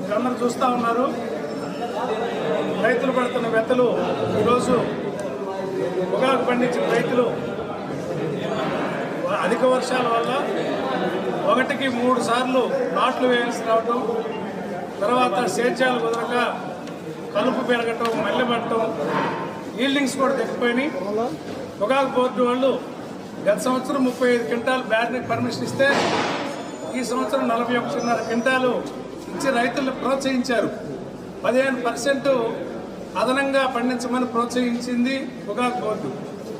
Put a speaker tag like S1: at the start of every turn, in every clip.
S1: మీరందరూ చూస్తూ ఉన్నారు. రైతులు పడుతున్న వెత్తలు ఈరోజు పొగాకు పండించిన రైతులు అధిక వర్షాల వల్ల ఒకటికి మూడు సార్లు నాట్లు వేయాల్సి రావటం తర్వాత సేద్యాలు కుదరక కలుపు పెరగటం మల్లె పట్టడం ఈల్డింగ్స్ కూడా తగ్గిపోయినాయి. పొగాకు బోర్డు వాళ్ళు గత సంవత్సరం ముప్పై ఐదు క్వింటాల్ బ్యాట్ని పర్మిషన్ ఇస్తే ఈ సంవత్సరం నలభై ఒకటిన్నర క్వింటాలు ఇచ్చి రైతులను ప్రోత్సహించారు. పదిహేను పర్సెంట్ అదనంగా పండించమని ప్రోత్సహించింది పొగాకు బోర్డు.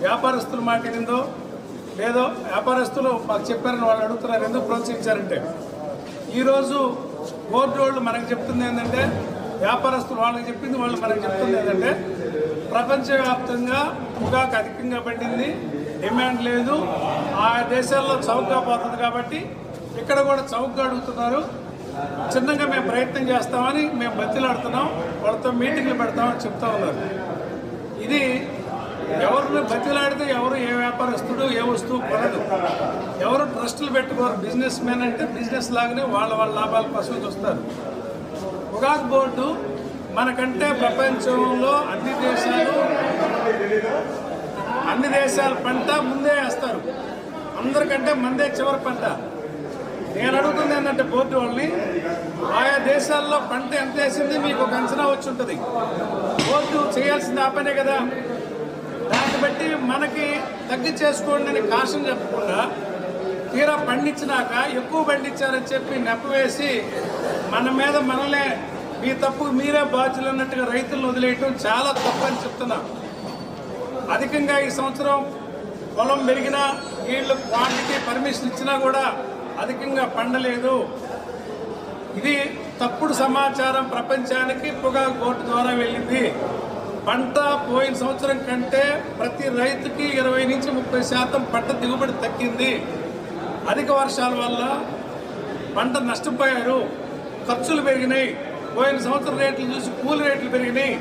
S1: వ్యాపారస్తుల మాట లేదో వ్యాపారస్తులు మాకు చెప్పారని వాళ్ళు అడుగుతున్నారు ఎందుకు ప్రోత్సహించారంటే. ఈరోజు బోర్డు వాళ్ళు మనకు చెప్తుంది ఏంటంటే వ్యాపారస్తులు వాళ్ళకి చెప్పింది వాళ్ళు మనకు చెప్తుంది ఏంటంటే ప్రపంచవ్యాప్తంగా పొగాకు అధికంగా పడింది డిమాండ్ లేదు ఆ దేశాల్లో చౌకగా పోతుంది కాబట్టి ఇక్కడ కూడా చౌకగా అడుగుతున్నారు. చిన్నగా మేము ప్రయత్నం చేస్తామని మేము బతిలాడుతున్నాం. వాళ్ళతో మీటింగ్లు పెడతామని చెప్తా ఉన్నారు. ఇది ఎవరిని బతిలాడితే ఎవరు ఏ వ్యాపారస్తుడు ఏ వస్తువు కొనదు. ఎవరు ట్రస్టులు పెట్టుకోరు. బిజినెస్ మ్యాన్ అంటే బిజినెస్ లాగానే వాళ్ళ వాళ్ళ లాభాల కోసం చూస్తారు. పొగాకు బోర్డు మనకంటే ప్రపంచంలో అన్ని దేశాలు అన్ని దేశాల పంట ముందే వేస్తారు. అందరికంటే మందే చివరి పంట. నేను అడుగుతుంది ఏంటంటే బోర్డు వాళ్ళని ఆయా దేశాల్లో పంట ఎంత వేసింది మీకు ఒక అంచనా వచ్చి ఉంటుంది. బోర్డు చేయాల్సింది ఆ పనే కదా. దాన్ని బట్టి మనకి తగ్గించేసుకోండి అని కాషన్ చెప్పకుండా తీరా పండించినాక ఎక్కువ పండించారని చెప్పి నెప్పవేసి మన మీద మనలే మీ తప్పు మీరే బాధ్యులు అన్నట్టుగా రైతులను వదిలేయటం చాలా తప్పు అని చెప్తున్నా. అధికంగా ఈ సంవత్సరం పొలం పెరిగినా వీళ్ళు క్వాంటిటీ పర్మిషన్ ఇచ్చినా కూడా అధికంగా పండలేదు. ఇది తప్పుడు సమాచారం ప్రపంచానికి పొగాకు కోర్టు ద్వారా వెళ్ళింది. పంట పోయిన సంవత్సరం కంటే ప్రతి రైతుకి ఇరవై నుంచి ముప్పై శాతం పంట దిగుబడి తగ్గింది. అధిక వర్షాల వల్ల పంట నష్టపోయారు. ఖర్చులు పెరిగినాయి. పోయిన సంవత్సరం రేట్లు చూసి కూలి రేట్లు పెరిగినాయి.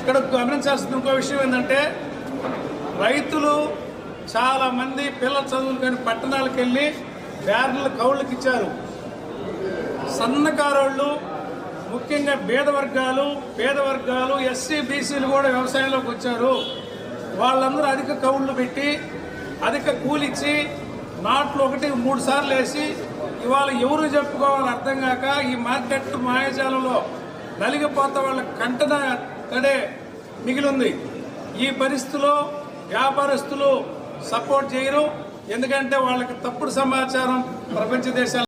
S1: ఇక్కడ గమనించాల్సిన ఇంకో విషయం ఏంటంటే రైతులు చాలామంది పిల్లల చదువులు కానీ పట్టణాలకు వెళ్ళి బ్యారెన్లు కౌళ్ళకి ఇచ్చారు. సన్నకారోళ్ళు ముఖ్యంగా పేద వర్గాలు పేద వర్గాలు ఎస్సీ బీసీలు కూడా వ్యవసాయంలోకి వచ్చారు. వాళ్ళందరూ అధిక కౌళ్ళు పెట్టి అధిక కూలిచ్చి నాట్లు ఒకటి మూడు సార్లు వేసి ఇవాళ ఎవరు చెప్పుకోవాలో అర్థం కాక ఈ మార్కెట్ మాయాజాలంలో నలిగిపోతే వాళ్ళ కంటన తడే మిగిలింది. ఈ పరిస్థితిలో వ్యాపారస్తులు సపోర్ట్ చేయరు. ఎందుకంటే వాళ్ళకి తప్పుడు సమాచారం ప్రపంచ దేశాలు